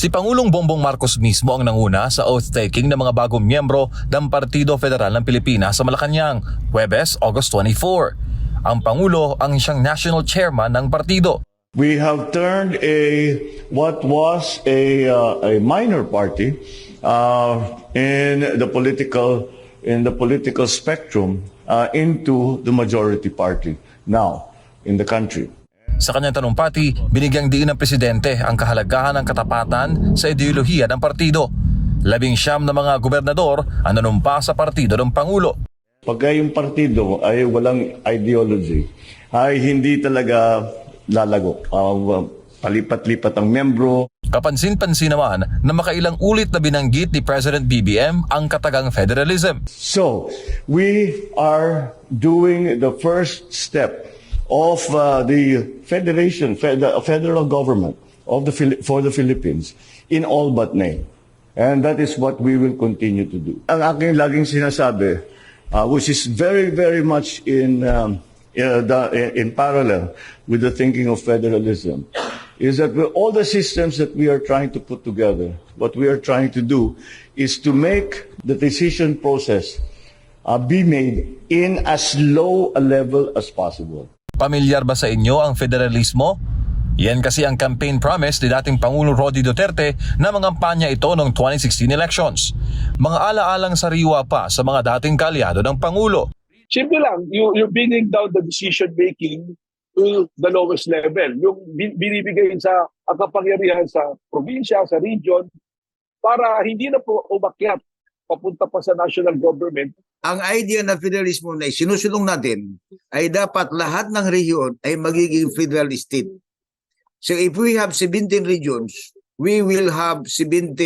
Si Pangulong Bongbong Marcos mismo ang nanguna sa oath-taking ng mga bagong miyembro ng Partido Federal ng Pilipinas sa Malacanang, Huwebes, August 24. Ang Pangulo ang siyang national chairman ng partido. We have turned a what was a uh, a minor party uh, in the political in the political spectrum uh, into the majority party now in the country. Sa kanyang tanumpati, binigyang diin ng presidente ang kahalagahan ng katapatan sa ideolohiya ng partido. Labing siyam na mga gobernador ang nanumpa sa partido ng Pangulo. Pagka yung partido ay walang ideology, ay hindi talaga lalago. Uh, palipat-lipat ang membro, Kapansin-pansin naman na makailang ulit na binanggit ni President BBM ang katagang federalism. So, we are doing the first step of uh, the federation, fed- the federal government of the for the Philippines in all but name. And that is what we will continue to do. Ang aking laging sinasabi, uh, which is very, very much in, um, uh, the, in parallel with the thinking of federalism, is that all the systems that we are trying to put together, what we are trying to do is to make the decision process uh, be made in as low a level as possible. Pamilyar ba sa inyo ang federalismo? Yan kasi ang campaign promise ni dating Pangulo Rodi Duterte na mangampanya ito noong 2016 elections. Mga alaalang sariwa pa sa mga dating kalyado ng Pangulo. Simple lang, you, you're bringing down the decision making to the lowest level. Yung bin- binibigay sa ang kapangyarihan sa probinsya, sa region, para hindi na po umakyat papunta pa sa national government. ang idea na federalismo na sinusulong natin ay dapat lahat ng rehiyon ay magiging federal state. So if we have 17 regions, we will have 17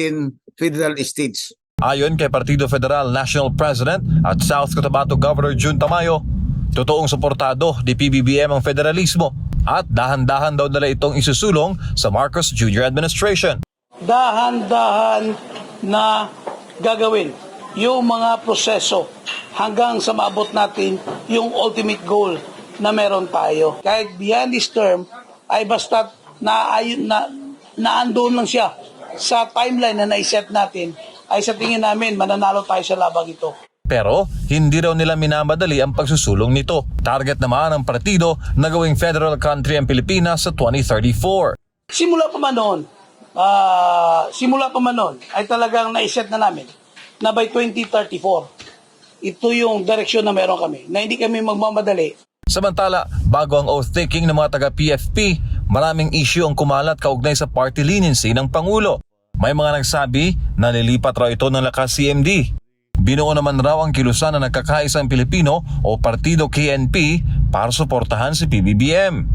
federal states. Ayon kay Partido Federal National President at South Cotabato Governor Jun Tamayo, totoong suportado ni PBBM ang federalismo at dahan-dahan daw nila itong isusulong sa Marcos Jr. administration. dahan-dahan na gagawin yung mga proseso hanggang sa maabot natin yung ultimate goal na meron tayo. Kahit behind this term ay basta na, na, naandoon lang siya sa timeline na naiset natin ay sa tingin namin mananalo tayo sa labang ito. Pero hindi raw nila minamadali ang pagsusulong nito. Target naman ng partido na gawing federal country ang Pilipinas sa 2034. Simula pa man noon, ah, simula pa man noon, ay talagang naiset na namin na by 2034, ito yung direksyon na meron kami, na hindi kami magmamadali. Samantala, bago ang oath-taking ng mga taga-PFP, maraming issue ang kumalat kaugnay sa party leniency ng Pangulo. May mga nagsabi na lilipat raw ito ng lakas CMD. Binuo naman raw ang kilusan na nagkakaisang Pilipino o Partido KNP para suportahan si PBBM.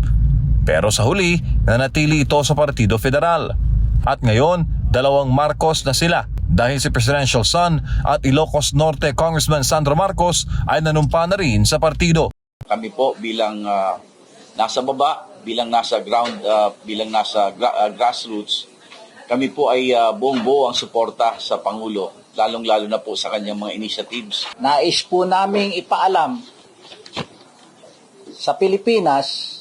Pero sa huli, nanatili ito sa Partido Federal. At ngayon, dalawang Marcos na sila dahil si presidential son at Ilocos Norte Congressman Sandro Marcos ay nanumpa na rin sa partido. kami po bilang ah, nasa baba, bilang nasa ground, ah, bilang nasa gra- ah, grassroots, kami po ay uh, buong buo ang suporta sa Pangulo, lalong-lalo na po sa kanyang mga initiatives. Nais po naming ipaalam sa Pilipinas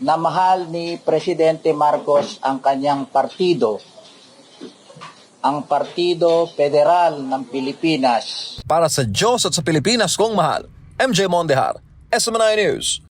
na mahal ni Presidente Marcos ang kanyang partido, ang Partido Federal ng Pilipinas. Para sa Diyos at sa Pilipinas kong mahal, MJ Mondehar, SMNI News.